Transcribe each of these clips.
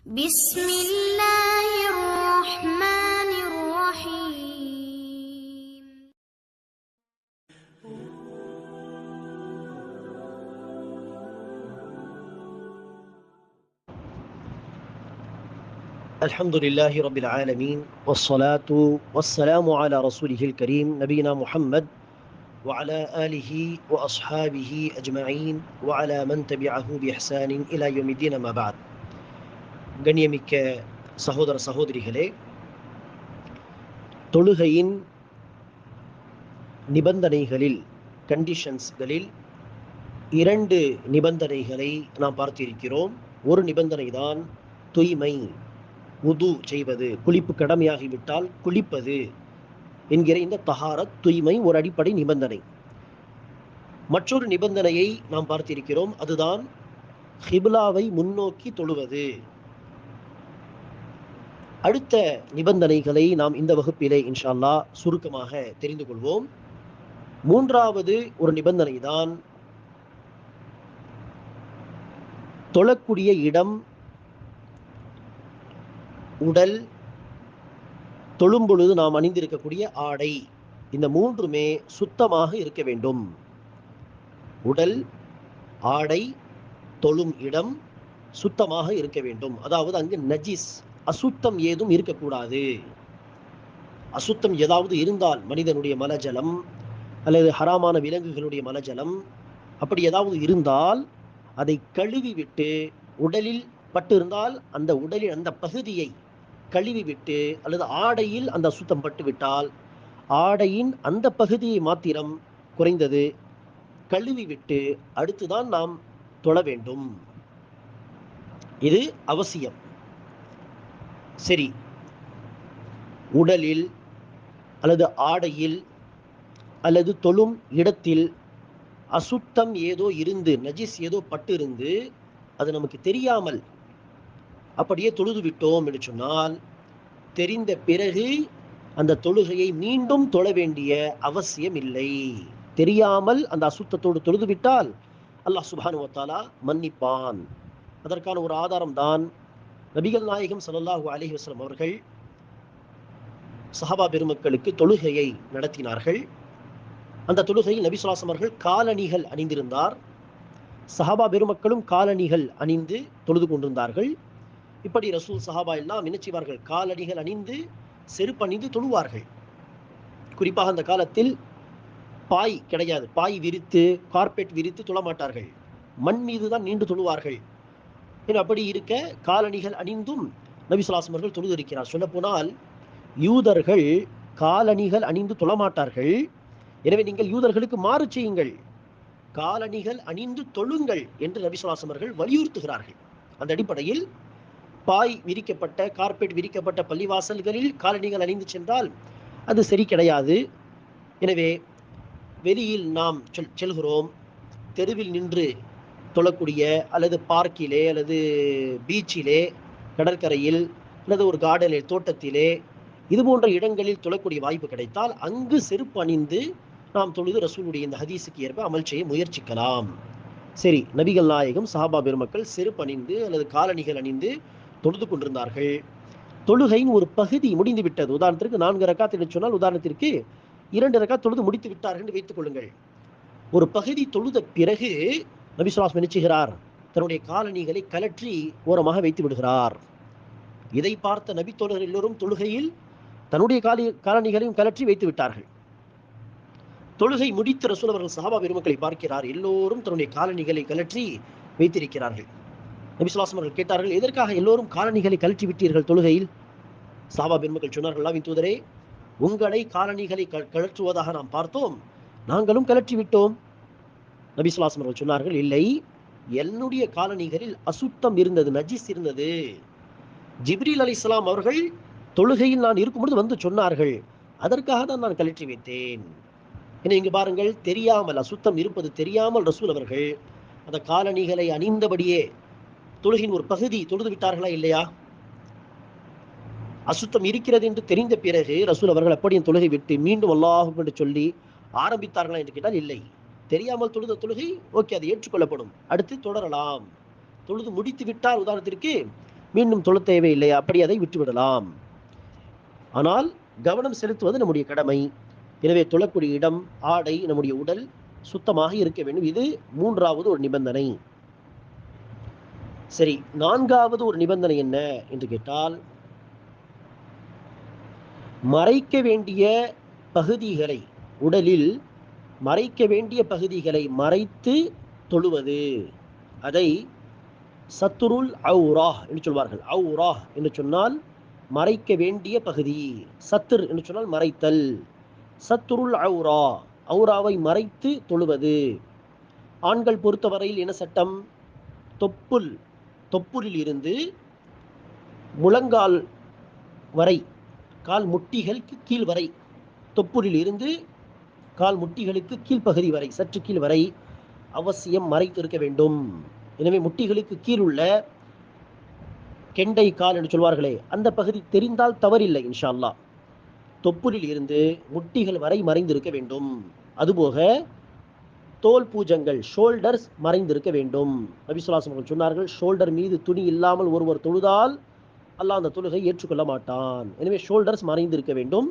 بسم الله الرحمن الرحيم. الحمد لله رب العالمين والصلاة والسلام على رسوله الكريم نبينا محمد وعلى آله وأصحابه أجمعين وعلى من تبعه بإحسان إلى يوم الدين ما بعد. கண்ணியமிக்க சகோதர சகோதரிகளே தொழுகையின் நிபந்தனைகளில் கண்டிஷன்ஸ்களில் இரண்டு நிபந்தனைகளை நாம் பார்த்திருக்கிறோம். ஒரு நிபந்தனை தான் தூய்மை உது செய்வது. குளிப்பு கடமையாகிவிட்டால் குளிப்பது என்கிற இந்த தகாரத் தூய்மை ஒரு அடிப்படை நிபந்தனை. மற்றொரு நிபந்தனையை நாம் பார்த்திருக்கிறோம். அதுதான் ஹிப்லாவை முன்னோக்கி தொழுவது. அடுத்த நிபந்தனைகளை நாம் இந்த வகுப்பிலே இன்ஷால்லா சுருக்கமாக தெரிந்து கொள்வோம். மூன்றாவது ஒரு நிபந்தனை தான் தொழக்கூடிய இடம் உடல் தொழும் பொழுது நாம் அணிந்திருக்கக்கூடிய ஆடை. இந்த மூன்றுமே சுத்தமாக இருக்க வேண்டும். உடல் ஆடை தொழும் இடம் சுத்தமாக இருக்க வேண்டும். அதாவது அங்கு நஜிஸ் அசுத்தம் ஏதும் இருக்கக்கூடாது. அசுத்தம் ஏதாவது இருந்தால் மனிதனுடைய மலஜலம் அல்லது ஹராமான விலங்குகளுடைய மலஜலம் அப்படி ஏதாவது இருந்தால் அதை கழுவி விட்டு உடலில் பட்டு இருந்தால் அந்த உடலில் அந்த பகுதியை கழுவி விட்டு அல்லது ஆடையில் அந்த அசுத்தம் பட்டு விட்டால் ஆடையின் அந்த பகுதியை மாத்திரம் குறைந்தது கழுவி விட்டு அடுத்துதான் நாம் தொழ வேண்டும். இது அவசியம். சரி. உடலில் அல்லது ஆடையில் அல்லது தொழும் இடத்தில் அசுத்தம் ஏதோ இருந்து நஜிஸ் ஏதோ பட்டு இருந்து அது நமக்கு தெரியாமல் அப்படியே தொழுது விட்டோம் என்று சொன்னால் தெரிந்த பிறகு அந்த தொழுகையை மீண்டும் தொழ வேண்டிய அவசியம் இல்லை. தெரியாமல் அந்த அசுத்தத்தோடு தொழுது விட்டால் அல்லாஹ் சுபானுவத்தாலா மன்னிப்பான். அதற்கான ஒரு ஆதாரம் தான் நபிகள் நாயகம் ஸல்லல்லாஹு அலைஹி வஸ்லம் அவர்கள் சஹாபா பெருமக்களுக்கு தொழுகையை நடத்தினார்கள். அந்த தொழுகையில் நபி சுல்லாசம் அவர்கள் காலணிகள் அணிந்திருந்தார். சஹாபா பெருமக்களும் காலணிகள் அணிந்து தொழுது கொண்டிருந்தார்கள். இப்படி ரசூல் சஹாபா எல்லாம் என்ன செய்வார்கள்? காலணிகள் அணிந்து செருப்பணிந்து தொழுவார்கள். குறிப்பாக அந்த காலத்தில் பாய் கிடையாது. பாய் விரித்து கார்பெட் விரித்து தொழமாட்டார்கள். மண் மீது தான் நீண்டு தொழுவார்கள். அப்படி இருக்க காலணிகள் அணிந்தும் நபி சுல்லாசம் அவர்கள் தொழுது இருக்கிறார் சொல்ல போனால் யூதர்கள் காலணிகள் அணிந்து தொழமாட்டார்கள். எனவே நீங்கள் யூதர்களுக்கு மாறு செய்யுங்கள். காலணிகள் அணிந்து தொழுங்கள் என்று நபி சுல்லாசம் அவர்கள் வலியுறுத்துகிறார்கள். அந்த அடிப்படையில் பாய் விரிக்கப்பட்ட கார்பெட் விரிக்கப்பட்ட பள்ளிவாசல்களில் காலணிகள் அணிந்து சென்றால் அது சரி கிடையாது. எனவே வெளியில் நாம் செல்கிறோம். தெருவில் நின்று தொழக்கூடிய அல்லது பார்க்கிலே அல்லது பீச்சிலே கடற்கரையில் அல்லது ஒரு கார்டனில் தோட்டத்திலே இது போன்ற இடங்களில் தொழக்கூடிய வாய்ப்பு கிடைத்தால் அங்கு செருப்பு அணிந்து நாம் தொழுது ரசூலுடைய இந்த ஹதீஸுக்கு ஏற்ப அமல் செய்ய முயற்சிக்கலாம். சரி நபிகள் நாயகம் சஹாபா பெருமக்கள் செருப்பு அணிந்து அல்லது காலணிகள் அணிந்து தொழுது கொண்டிருந்தார்கள். தொழுகையின் ஒரு பகுதி முடிந்து விட்டது. உதாரணத்திற்கு நான்கு ரக்காத் என்று சொன்னால் உதாரணத்திற்கு இரண்டு ரக்காத் தொழுது முடித்து விட்டார்கள் என்று வைத்துக் கொள்ளுங்கள். ஒரு பகுதி தொழுத பிறகு நபி நினைச்சுகிறார் தன்னுடைய காலணிகளை கலற்றி ஓரமாக வைத்து விடுகிறார். இதை பார்த்த நபி எல்லோரும் தொழுகையில் தன்னுடைய காலி காலணிகளையும் கலற்றி வைத்து விட்டார்கள். தொழுகை முடித்த ரசூல் அவர்கள் சஹாபா பெருமக்களை பார்க்கிறார் எல்லோரும் தன்னுடைய காலணிகளை கலற்றி வைத்திருக்கிறார்கள். நபி அவர்கள் கேட்டார்கள் எதற்காக எல்லோரும் காலணிகளை கலற்றி விட்டீர்கள் தொழுகையில்? சாபா பெருமக்கள் சொன்னார்கள் அல்லாவின் தூதரே உங்களை காலணிகளை கழற்றுவதாக நாம் பார்த்தோம் நாங்களும் கலற்றி விட்டோம். நபிசுலாசம் அவர்கள் சொன்னார்கள் இல்லை என்னுடைய காலணிகளில் அசுத்தம் இருந்தது நஜிஸ் இருந்தது. ஜிப்ரீல் அலி இஸ்லாம் அவர்கள் தொழுகையில் நான் இருக்கும்பொழுது வந்து சொன்னார்கள் அதற்காக தான் நான் கழற்றி வைத்தேன் என இங்கு பாருங்கள் தெரியாமல் அசுத்தம் இருப்பது தெரியாமல் ரசூல் அவர்கள் அந்த காலணிகளை அணிந்தபடியே தொழுகின் ஒரு பகுதி தொழுது விட்டார்களா இல்லையா? அசுத்தம் இருக்கிறது என்று தெரிந்த பிறகு ரசூல் அவர்கள் அப்படியும் தொழுகை விட்டு மீண்டும் அல்லாஹும் என்று சொல்லி ஆரம்பித்தார்களா என்று கேட்டால் இல்லை. தெரியாமல் தொழுத தொழுகை ஓகே அது ஏற்றுக்கொள்ளப்படும். அடுத்து தொடரலாம். தொழுது முடித்து விட்டால் உதாரணத்திற்கு மீண்டும் தொழ தேவையில்லை அப்படி அதை விட்டுவிடலாம். ஆனால் கவனம் செலுத்துவது நம்முடைய கடமை. எனவே தொழக்கூடிய இடம் ஆடை நம்முடைய உடல் சுத்தமாக இருக்க வேண்டும். இது மூன்றாவது ஒரு நிபந்தனை. சரி நான்காவது ஒரு நிபந்தனை என்ன என்று கேட்டால் மறைக்க வேண்டிய பகுதிகளை உடலில் மறைக்க வேண்டிய பகுதிகளை மறைத்து தொழுவது. அதை சத்துருல் அவுரா என்று சொல்வார்கள். அவுரா என்று சொன்னால் மறைக்க வேண்டிய பகுதி. சத்துர் என்று சொன்னால் மறைத்தல். சத்துருல் அவுரா. அவுராவை மறைத்து தொழுவது. ஆண்கள் பொறுத்தவரையில் என்ன சட்டம்? தொப்புல் தொப்புலில் இருந்து முழங்கால் வரை கால் முட்டிகளுக்கு கீழ் வரை தொப்புலில் இருந்து கால் முட்டிகளுக்கு கீழ்ப்பகுதி வரை சற்று கீழ் வரை அவசியம் மறைத்திருக்க வேண்டும். எனவே முட்டிகளுக்கு கீழ் உள்ள கெண்டை கால் என்று சொல்வார்களே அந்த பகுதி தெரிந்தால் தவறில்லை இன்ஷா அல்லாஹ் தொப்புலில் இருந்து முட்டிகள் வரை மறைந்திருக்க வேண்டும். அதுபோக தோல் பூஜங்கள் ஷோல்டர்ஸ் மறைந்திருக்க வேண்டும். நபிசுல்லாசம் அவர்கள் சொன்னார்கள் ஷோல்டர் மீது துணி இல்லாமல் ஒருவர் தொழுதால் அல்லாஹ் அந்த தொழுகை ஏற்றுக்கொள்ள மாட்டான். எனவே ஷோல்டர்ஸ் மறைந்திருக்க வேண்டும்.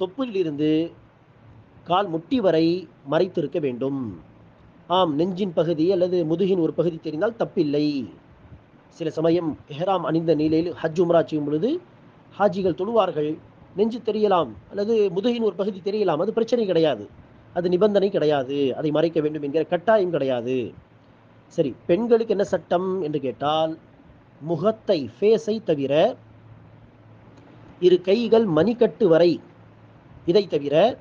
தொப்புலில் இருந்து கால் முட்டி வரை மறைத்திருக்க வேண்டும். ஆம் நெஞ்சின் பகுதி அல்லது முதுகின் ஒரு பகுதி தெரிந்தால் தப்பில்லை. சில சமயம் எஹ்ராம் அணிந்த நிலையில் ஹஜ் உம்ரா செய்யும் பொழுது ஹாஜிகள் தொழுவார்கள். நெஞ்சு தெரியலாம் அல்லது முதுகின் ஒரு பகுதி தெரியலாம். அது பிரச்சனை கிடையாது. அது நிபந்தனை கிடையாது. அதை மறைக்க வேண்டும் என்கிற கட்டாயம் கிடையாது. சரி பெண்களுக்கு என்ன சட்டம் என்று கேட்டால் முகத்தை ஃபேஸை தவிர இரு கைகள் மணிக்கட்டு வரை இதை தவிர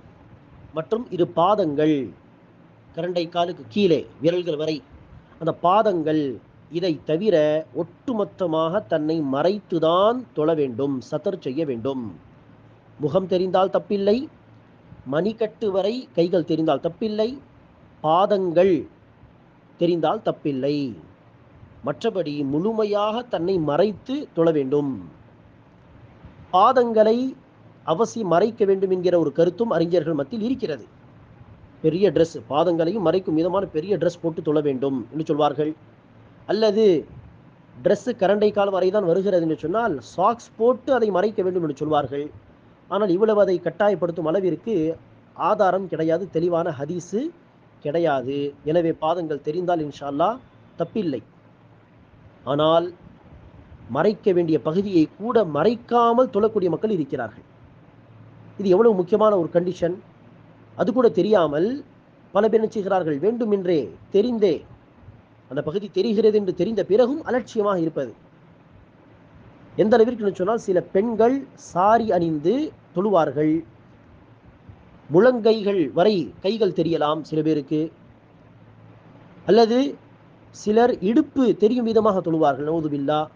மற்றும் இரு பாதங்கள் கரண்டை காலுக்கு கீழே விரல்கள் வரை. அந்த பாதங்கள் இதை தவிர ஒட்டுமொத்தமாக தன்னை மறைத்துதான் தொழ வேண்டும் சத்தர் செய்ய வேண்டும். முகம் தெரிந்தால் தப்பில்லை மணிக்கட்டு வரை கைகள் தெரிந்தால் தப்பில்லை பாதங்கள் தெரிந்தால் தப்பில்லை. மற்றபடி முழுமையாக தன்னை மறைத்து தொழ வேண்டும். பாதங்களை அவசியம் மறைக்க வேண்டும் என்கிற ஒரு கருத்தும் அறிஞர்கள் மத்தியில் இருக்கிறது. பெரிய ட்ரெஸ் பாதங்களையும் மறைக்கும் விதமான பெரிய ட்ரெஸ் போட்டு தொழ வேண்டும் என்று சொல்வார்கள். அல்லது ட்ரெஸ்ஸு கரண்டை கால் வரை தான் வருகிறது என்று சொன்னால் சாக்ஸ் போட்டு அதை மறைக்க வேண்டும் என்று சொல்வார்கள். ஆனால் இவ்வளவு அதை கட்டாயப்படுத்தும் அளவிற்கு ஆதாரம் கிடையாது தெளிவான ஹதீஸு கிடையாது. எனவே பாதங்கள் தெரிந்தால் இன்ஷால்லா தப்பில்லை. ஆனால் மறைக்க வேண்டிய பகுதியை கூட மறைக்காமல் தொழக்கூடிய மக்கள் இருக்கிறார்கள். இது எவ்வளவு முக்கியமான ஒரு கண்டிஷன் அது கூட தெரியாமல் பல பேர் செய்கிறார்கள்? வேண்டுமென்றே தெரிந்தே அந்த பகுதி தெரிகிறது என்று தெரிந்த பிறகும் அலட்சியமாக இருப்பது. எந்த அளவிற்கு சொன்னால் சில பெண்கள் சாரி அணிந்து தொழுவார்கள். முழங்கைகள் வரை கைகள் தெரியலாம் சில பேருக்கு. அல்லது சிலர் இடுப்பு தெரியும் விதமாக தொழுவார்கள். நோதுபில்லா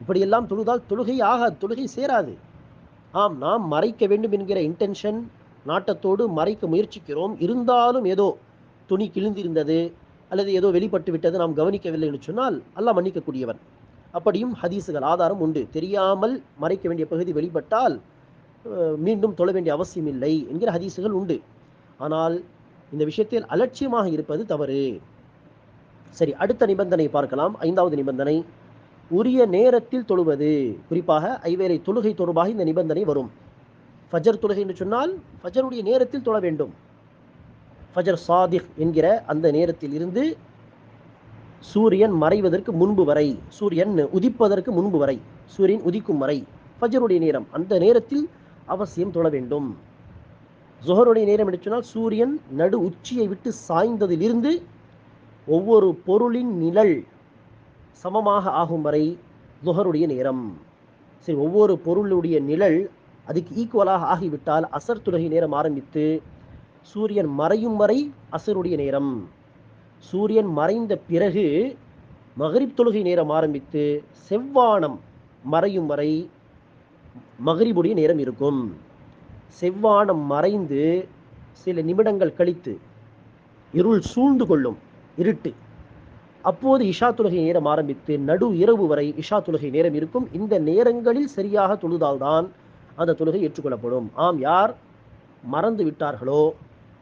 இப்படியெல்லாம் தொழுதால் தொழுகை ஆகாது தொழுகை சேராது. ஆம் நாம் மறைக்க வேண்டும் என்கிற இன்டென்ஷன் நாட்டத்தோடு மறைக்க முயற்சிக்கிறோம். இருந்தாலும் ஏதோ துணி கிழிந்திருந்தது அல்லது ஏதோ வெளிப்பட்டு விட்டது நாம் கவனிக்கவில்லை என்று சொன்னால் அல்லாஹ் மன்னிக்கக்கூடியவன். அப்படியும் ஹதீஸுகள் ஆதாரம் உண்டு. தெரியாமல் மறைக்க வேண்டிய பகுதி வெளிப்பட்டால் மீண்டும் தொழ வேண்டிய அவசியம் இல்லை என்கிற ஹதீஸுகள் உண்டு. ஆனால் இந்த விஷயத்தில் அலட்சியமாக இருப்பது தவறு. சரி அடுத்த நிபந்தனை பார்க்கலாம். ஐந்தாவது நிபந்தனை. உரிய நேரத்தில் தொழுவது. குறிப்பாக ஐவேளை தொழுகை தொடர்பாக இந்த நிபந்தனை வரும். ஃபஜர் தொழுகை என்று சொன்னால் ஃபஜருடைய நேரத்தில் தொழ வேண்டும். ஃபஜர் சாதிக் என்கிற அந்த நேரத்தில் இருந்து சூரியன் மறைவதற்கு முன்பு வரை சூரியன் உதிப்பதற்கு முன்பு வரை சூரியன் உதிக்கும் வரை ஃபஜருடைய நேரம். அந்த நேரத்தில் அவசியம் தொழ வேண்டும். ஜொஹருடைய நேரம் என்று சொன்னால் சூரியன் நடு உச்சியை விட்டு சாய்ந்ததிலிருந்து ஒவ்வொரு பொருளின் நிழல் சமமாக ஆகும் வரை துகருடைய நேரம். சரி ஒவ்வொரு பொருளுடைய நிழல் அதுக்கு ஈக்குவலாக ஆகிவிட்டால் அசர் தொழுகை நேரம் ஆரம்பித்து சூரியன் மறையும் வரை அசருடைய நேரம். சூரியன் மறைந்த பிறகு மகரிப் தொழுகை நேரம் ஆரம்பித்து செவ்வானம் மறையும் வரை மகரிபுடைய நேரம் இருக்கும். செவ்வானம் மறைந்து சில நிமிடங்கள் கழித்து இருள் சூழ்ந்து கொள்ளும் இருட்டு. அப்போது இஷா தொழுகை நேரம் ஆரம்பித்து நடு இரவு வரை இஷா தொழுகை நேரம் இருக்கும். இந்த நேரங்களில் சரியாக தொழுதால்தான் அந்த தொழுகை ஏற்றுக்கொள்ளப்படும். ஆம் யார் மறந்து விட்டார்களோ?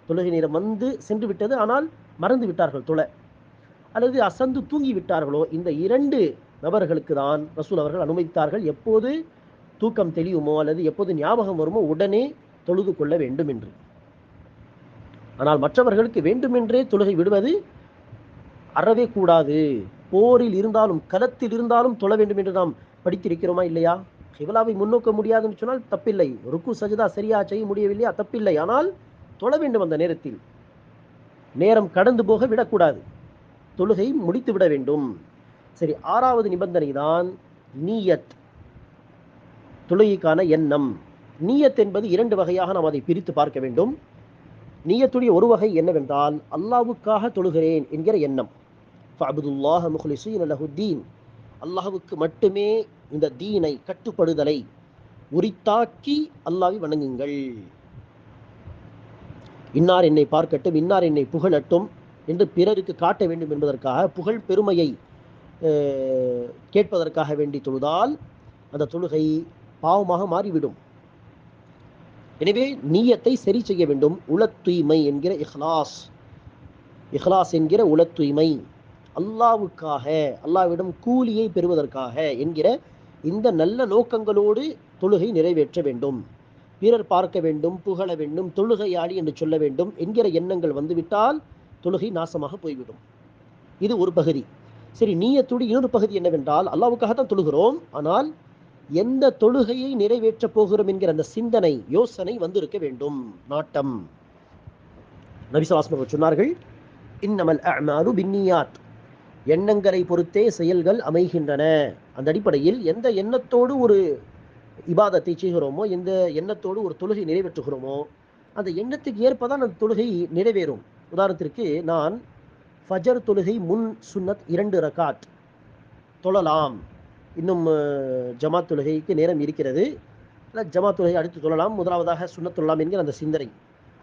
தொழுகை நேரம் வந்து சென்று விட்டது ஆனால் மறந்து விட்டார்கள் தொலை அல்லது அசந்து தூங்கி விட்டார்களோ? இந்த இரண்டு நபர்களுக்கு தான் ரசூல் அவர்கள் அனுமதித்தார்கள். எப்போது தூக்கம் தெளியுமோ அல்லது எப்போது ஞாபகம் வருமோ உடனே தொழுது கொள்ள வேண்டும் என்று ஆனால் மற்றவர்களுக்கு வேண்டுமென்றே தொழுகை விடுவது அறவே கூடாது. போரில் இருந்தாலும் களத்தில் இருந்தாலும் தொழ வேண்டும் என்று நாம் படித்திருக்கிறோமா இல்லையா? கிபிலாவை முன்னோக்க முடியாதுன்னு சொன்னால் தப்பில்லை. ருக்கு சஜிதா சரியா செய்ய முடியவில்லையா? தப்பில்லை. ஆனால் தொழ வேண்டும் அந்த நேரத்தில். நேரம் கடந்து போக விடக்கூடாது. தொழுகை முடித்து விட வேண்டும். சரி ஆறாவது நிபந்தனை தான் நீயத். தொழுகைக்கான எண்ணம். நீயத் என்பது இரண்டு வகையாக நாம் அதை பிரித்து பார்க்க வேண்டும். நீயத்துடைய ஒரு வகை என்னவென்றால் அல்லாவுக்காக தொழுகிறேன் என்கிற எண்ணம். ஃபபுதுல்லாஹ முஹ்லிஸீன லஹுத்தீன் அல்லாஹுக்கு மட்டுமே இந்த தீனை கட்டுப்படுதலை உரித்தாக்கி அல்லாவை வணங்குங்கள். இன்னார் என்னை பார்க்கட்டும் இன்னார் என்னை புகழட்டும் என்று பிறருக்கு காட்ட வேண்டும் என்பதற்காக புகழ் பெருமையை அஹ், கேட்பதற்காக வேண்டி தொழுதால் அந்த தொழுகை பாவமாக மாறிவிடும். எனவே நீயத்தை சரி செய்ய வேண்டும். உள தூய்மை என்கிற இஹ்லாஸ். இஹ்லாஸ் என்கிற உள தூய்மை அல்லாவுக்காக அல்லாவிடம் கூலியை பெறுவதற்காக என்கிற இந்த நல்ல நோக்கங்களோடு தொழுகை நிறைவேற்ற வேண்டும். பிறர் பார்க்க வேண்டும் புகழ வேண்டும் தொழுகையாளி என்று சொல்ல வேண்டும் என்கிற எண்ணங்கள் வந்துவிட்டால் தொழுகை நாசமாக போய்விடும். இது ஒரு பகுதி. சரி நீயத்துடி இன்னொரு பகுதி என்னவென்றால் அல்லாவுக்காகத்தான் தொழுகிறோம் ஆனால் எந்த தொழுகையை நிறைவேற்றப் போகிறோம் என்கிற அந்த சிந்தனை யோசனை வந்திருக்க வேண்டும். நாட்டம். நபிசலாஸ்மர் சொன்னார்கள் இன்னமல் அஅமாலு பின்னியாத். எண்ணங்களை பொறுத்தே செயல்கள் அமைகின்றன. அந்த அடிப்படையில் எந்த எண்ணத்தோடு ஒரு இபாதத்தை செய்கிறோமோ எந்த எண்ணத்தோடு ஒரு தொழுகை நிறைவேற்றுகிறோமோ அந்த எண்ணத்துக்கு ஏற்பதான் அந்த தொழுகை நிறைவேறும். உதாரணத்திற்கு நான் ஃபஜர் தொழுகை முன் சுன்னத் இரண்டு ரகாத் தொழலாம். இன்னும் ஜமாத் தொழுகைக்கு நேரம் இருக்கிறது. அல்ல ஜமாத் தொழுகை அடுத்து தொழலாம். முதலாவதாக சுண்ணத் தொழலாம் என்கிற அந்த சிந்தனை.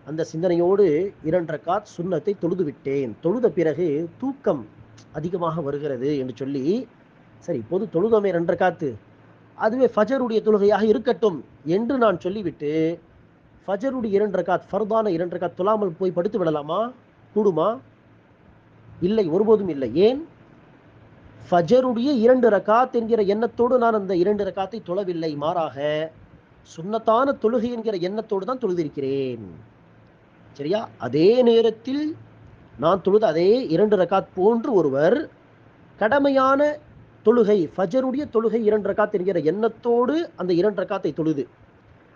அந்த சிந்தனையோடு இரண்டு ரக்காத் சுண்ணத்தை தொழுது விட்டேன் தொழுத பிறகு தூக்கம் அதிகமாக வருகிறது என்று சொல்லி சரி இப்போது தொழுதோமே ரெண்டரை காத்து அதுவே ஃபஜருடைய தொழுகையாக இருக்கட்டும் என்று நான் சொல்லிவிட்டு ஃபஜருடைய இரண்டு ரக்காத் ஃபர்தான இரண்டு ரக்காத் தொழாமல் போய் படுத்து விடலாமா? கூடுமா? இல்லை ஒருபோதும் இல்லை. ஏன்? ஃபஜருடைய இரண்டு ரக்காத் என்கிற எண்ணத்தோடு நான் அந்த இரண்டு ரக்காத்தை தொழவில்லை மாறாக சுண்ணத்தான தொழுகை என்கிற எண்ணத்தோடு தான் தொழுதிருக்கிறேன். சரியா? அதே நேரத்தில் நான் தொழுது அதே இரண்டு ரக்காத் போன்று ஒருவர் கடமையான தொழுகை ஃபஜருடைய தொழுகை இரண்டு ரக்காத் என்கிற எண்ணத்தோடு அந்த இரண்டு ரக்காத்தை தொழுது.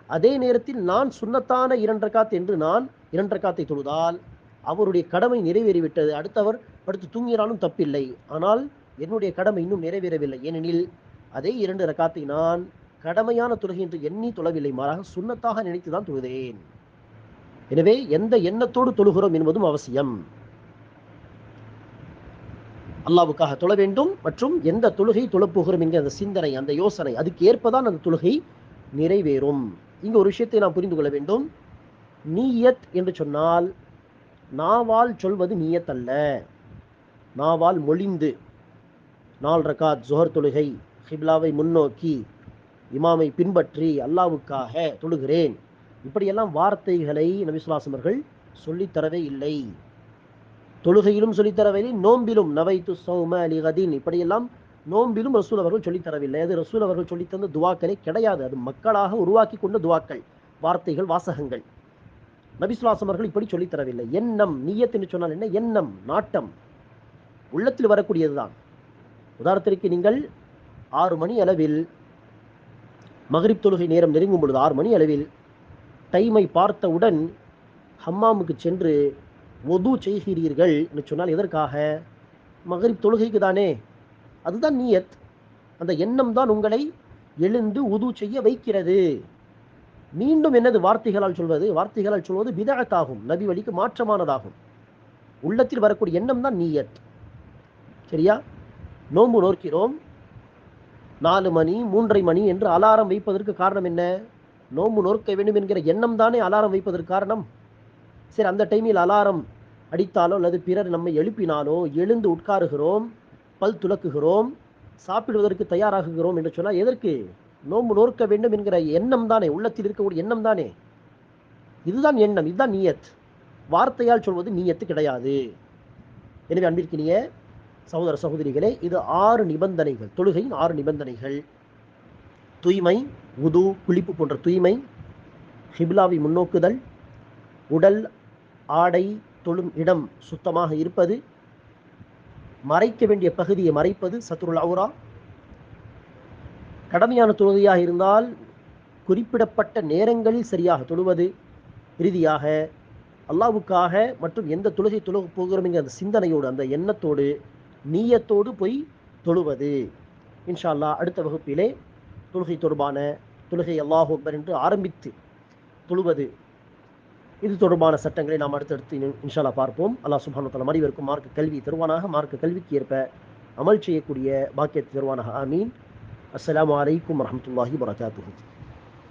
அதே நேரத்தில் நான் சுன்னத்தான இரண்டு ரக்காத் என்று நான் இரண்டு ரக்காத்தை தொழுதால் அவருடைய கடமை நிறைவேறிவிட்டது. அடுத்தவர் படுத்து தூங்கினாலும் தப்பில்லை. ஆனால் என்னுடைய கடமை இன்னும் நிறைவேறவில்லை. ஏனெனில் அதே இரண்டு ரக்காத்தை நான் கடமையான தொழுகை என்று எண்ணி தொழவில்லை. மாறாக சுண்ணத்தாக நினைத்துதான் தொழுதேன். எனவே எந்த எண்ணத்தோடு தொழுகிறோம் என்பதும் அவசியம். அல்லாவுக்காக தொழ வேண்டும் மற்றும் எந்த தொழுகை தொழப்போகிறோம் என்கிற அந்த சிந்தனை அந்த யோசனை அதுக்கு ஏற்பதான் அந்த தொழுகை நிறைவேறும். இங்க ஒரு விஷயத்தை நாம் புரிந்து கொள்ள வேண்டும். நீயத் என்று சொன்னால் நாவால் சொல்வது நீயத் அல்ல. நாவால் மொழிந்து நால் ரகாத் ஜொஹர் தொழுகை ஹிப்லாவை முன்னோக்கி இமாமை பின்பற்றி அல்லாவுக்காக தொழுகிறேன். இப்படியெல்லாம் வார்த்தைகளை நபிசுலாசமர்கள் சொல்லித்தரவே இல்லை. தொழுகையிலும் சொல்லித்தரவில்லை நோம்பிலும் நவைத்து சௌம லிகதீன். இப்படியெல்லாம் நோம்பிலும் ரசூல் அவர்கள் சொல்லித்தரவில்லை. அது ரசூல் அவர்கள் சொல்லித்தந்த துவாக்களே கிடையாது. அது மக்களாக உருவாக்கி கொண்ட துவாக்கள் வார்த்தைகள் வாசகங்கள். நபிசுல்லாசம் அவர்கள் இப்படி சொல்லித்தரவில்லை. எண்ணம் நீயத் சொன்னால் என்ன? எண்ணம் நாட்டம். உள்ளத்தில் வரக்கூடியதுதான் உதாரணத்திற்கு நீங்கள் ஆறு மணி அளவில் மகரிப் தொழுகை நேரம் நெருங்கும் பொழுது ஆறு மணி அளவில் டைமை பார்த்தவுடன் ஹம்மாமுக்கு சென்று ஒது செய்கிறீர்கள் என்று சொன்னால் எதற்காக? மகரிப் தொழுகைக்கு தானே. அதுதான் நீயத். அந்த எண்ணம் தான் உங்களை எழுந்து உது செய்ய வைக்கிறது. மீண்டும் என்னது வார்த்தைகளால் சொல்வது? வார்த்தைகளால் சொல்வது விதகத்தாகும் நபி வழிக்கு மாற்றமானதாகும். உள்ளத்தில் வரக்கூடிய எண்ணம் தான் நீயத். சரியா? நோம்பு நோக்கிறோம் நாலு மணி மூன்றரை மணி என்று அலாரம் வைப்பதற்கு காரணம் என்ன? நோம்பு நோக்க வேண்டும் என்கிற எண்ணம் தானே அலாரம் வைப்பதற்கு காரணம். சரி அந்த டைமில் அலாரம் அடித்தாலோ அல்லது பிறர் நம்மை எழுப்பினாலோ எழுந்து உட்காருகிறோம் பல் துலக்குகிறோம் சாப்பிடுவதற்கு தயாராகுகிறோம் என்று சொன்னால் எதற்கு? நோம்பு நோர்க்க வேண்டும் என்கிற எண்ணம் தானே உள்ளத்தில் இருக்கக்கூடிய எண்ணம் தானே. இதுதான் எண்ணம் இதுதான் நீயத். வார்த்தையால் சொல்வது நீயத்து கிடையாது. எனவே அன்பிற்கினிய சகோதர சகோதரிகளே இது ஆறு நிபந்தனைகள் தொழுகையின் ஆறு நிபந்தனைகள். தூய்மை உது குளிப்பு போன்ற தூய்மை ஹிப்லாவை முன்னோக்குதல் உடல் ஆடை தொழும் இடம் சுத்தமாக இருப்பது மறைக்க வேண்டிய பகுதியை மறைப்பது சத்துருல் அவுரா. கடமையான தொழுகையாக இருந்தால் குறிப்பிடப்பட்ட நேரங்களில் சரியாக தொழுவது இறுதியாக அல்லாவுக்காக மற்றும் எந்த தொழுகை தொழுக போகிறோம்ங்கிற அந்த சிந்தனையோடு அந்த எண்ணத்தோடு நீயத்தோடு போய் தொழுவது. இன்ஷா அடுத்த வகுப்பிலே தொழுகை தொடர்பான தொழுகை அல்லாஹ் அக்பர் என்று ஆரம்பித்து தொழுவது இது தொடர்பான சட்டங்களை நாம் அடுத்தடுத்து இன்~ பார்ப்போம். அல்லாஹ் சுப்ஹானஹு வ அனைவருக்கும் மார்க்க கல்வி தருவானாக. மார்க்க கல்விக்கு ஏற்ப அமல் செய்யக்கூடிய பாக்கியத்தை தருவானாக. ஆமீன். அஸ்லாம் அலைக்கும் வரமத்துல்லாஹி வரகாத்து